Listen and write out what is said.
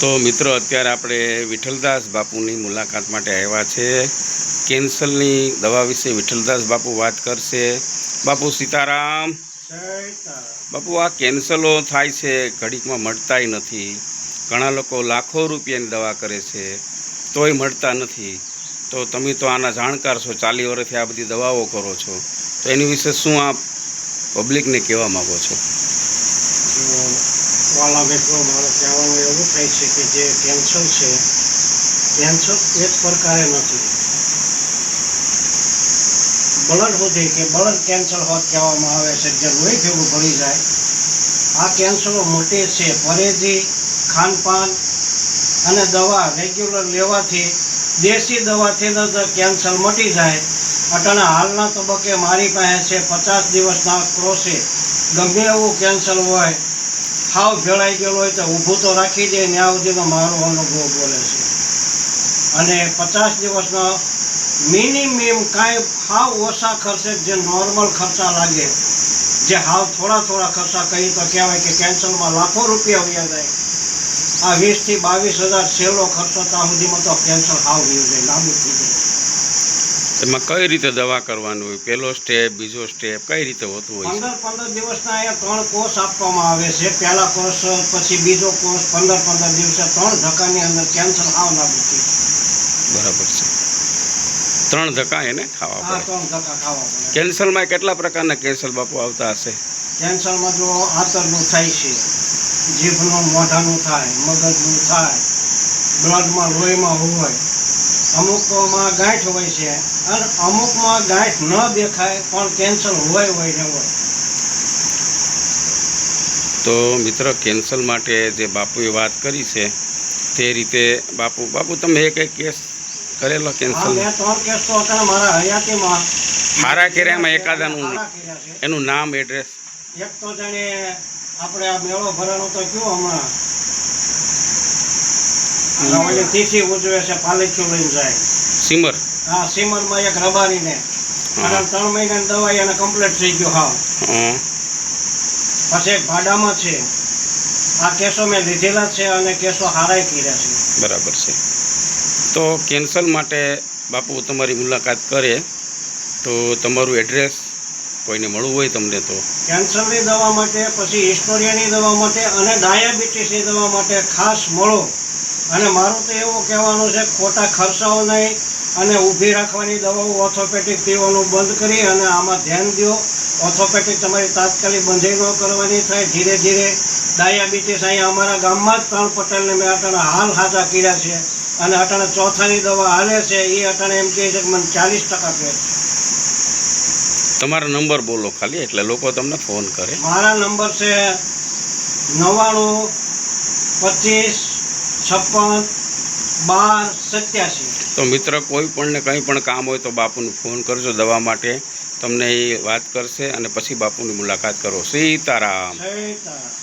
તો મિત્રો, અત્યારે આપણે વિઠ્ઠલદાસ બાપુની મુલાકાત માટે આવ્યા છે. કેન્સરની દવા વિશે વિઠ્ઠલદાસ બાપુ વાત કરશે. બાપુ સીતારામ. બાપુ, આ કેન્સલો થાય છે, ઘડીકમાં મળતાય નથી. ઘણા લોકો લાખો રૂપિયાની દવા કરે છે, તોય મળતા નથી. તો તમે તો આના જાણકાર છો ચાલી વર્ષથી આ બધી દવાઓ કરો છો. તો એની વિશે શું આપ પબ્લિકને કહેવા માગો છો? મિત્રો મારે કહેવાનું એવું થાય છે કે જે કેન્સર છે કેન્સર એક પ્રકારે નથી. બ્લડ સુધી કે બ્લડ કેન્સર હોત કહેવામાં આવે છે જે લોહી ભેગું ભળી જાય, આ કેન્સરો મોટી છે, પરેજી, ખાનપાન અને દવા રેગ્યુલર લેવાથી, દેશી દવાથી જ કેન્સર મટી જાય. અટાણે હાલના તબક્કે મારી પાસે છે પચાસ દિવસના ક્રોસે. ગમે એવું કેન્સર હોય હાવ ભેળાઈ ગયેલો હોય તો ઊભું તો રાખી દે ત્યાં સુધીનો મારો અનુભવ બોલે છે. અને પચાસ દિવસનો મિનિમમ કાંઈ હાવ ઓછા ખર્ચે જે નોર્મલ ખર્ચા લાગે, જે હાવ થોડા થોડા ખર્ચા કહીએ તો કહેવાય કે કેન્સરમાં લાખો રૂપિયા વ્યા જાય આ વીસથી બાવીસ હજાર છેલ્લો ખર્ચો ત્યાં સુધીમાં તો કેન્સર હાવ વયું જાય લાંબુ થઈ જાય. એમાં કઈ રીતે દવા કરવાનું હોય? પહેલો સ્ટેપ બીજો સ્ટેપ કઈ રીતે હોતું હોય પંદર પંદર દિવસના અહીંયા ત્રણ કોર્સ આપવામાં આવે છે. પહેલા કોર્સ પછી બીજો કોર્સ પંદર પંદર દિવસે ત્રણ ધક્કાની અંદર કેન્સર હાવ નાબૂદ છે બરાબર છે. ત્રણ ધક્કા એને ખાવા પડે. ત્રણ ધક્કા ખાવા પડે. કેન્સરમાં કેટલા પ્રકારના કેન્સર બાપુ આવતા હશે? કેન્સરમાં જો આંતરનું થાય છે જીભનું મોઢાનું થાય મગજનું થાય બ્લડમાં લોહીમાં હોય અમુકમાં ગાંઠ હોય છે. અને અમુકમાં ગાંઠ ન દેખાય પણ કેન્સર હોય હોય ને હોય. તો મિત્ર કેન્સર માટે જે બાપુએ વાત કરી છે તે રીતે બાપુ બાપુ તમે એક એક કેસ કરેલો કેન્સર મેં ત્રણ કેસ તો હતા મારા હયાતીમાં. મારા કર્યામાં એકાદાનું એનું નામ એડ્રેસ? એક તો જાણે આપણે આ મેળો ભરાણો તો કયો હમણાં? ઓલી તિથિ ઉજવે છે પાલખ્યું લઈને જાય. સિમર? હા સિમરમાં એક રબારીને. અને. ત્રણ મહિનાની દવાઈ એને કમ્પ્લીટ થઈ ગયો હાવ. હં. પછી એક ભાડામાં છે. આ કેસો મેં લીધેલા છે અને કેસો હારાય કર્યા છે. બરાબર છે. તો કેન્સર માટે બાપુ તમારી મુલાકાત કરે તો તમારું એડ્રેસ કોઈને મળવું હોય તમને તો? કેન્સરની દવા માટે પછી હિસ્ટોરિયાની દવા માટે અને ડાયાબિટીસની દવા માટે ખાસ મળો. અને મારું તો એવું કહેવાનું છે ખોટા ખર્ચાઓ નહીં અને ઊભી રાખવાની દવાઓ ઓર્થોપેટિક પીવાનું બંધ કરી અને આમાં ધ્યાન દો. ઓર્થોપેટિક તમારી તાત્કાલિક બંધાઈ ન કરવાની થાય. ધીરે ધીરે ડાયાબિટીસ અહીંયા અમારા ગામમાં જ ત્રણ પટેલને મેં અટાણે હાલ હાજા કર્યા છે અને અટાણે ચોથાની દવા હાલે છે. એ અટાણે એમ કહે છે કે મને ચાલીસ ટકા ફેર છે. તમારો નંબર બોલો ખાલી એટલે લોકો તમને ફોન કરે. મારા નંબર છે નવ્વાણું પચીસ છપ્પન બાર સત્યાસી. તો મિત્ર કોઈ પણને કંઈ પણ કામ હોય તો બાપુને ફોન કરજો દવા માટે. તમને એ વાત કરશે અને પછી બાપુની મુલાકાત કરો. સીતારામ.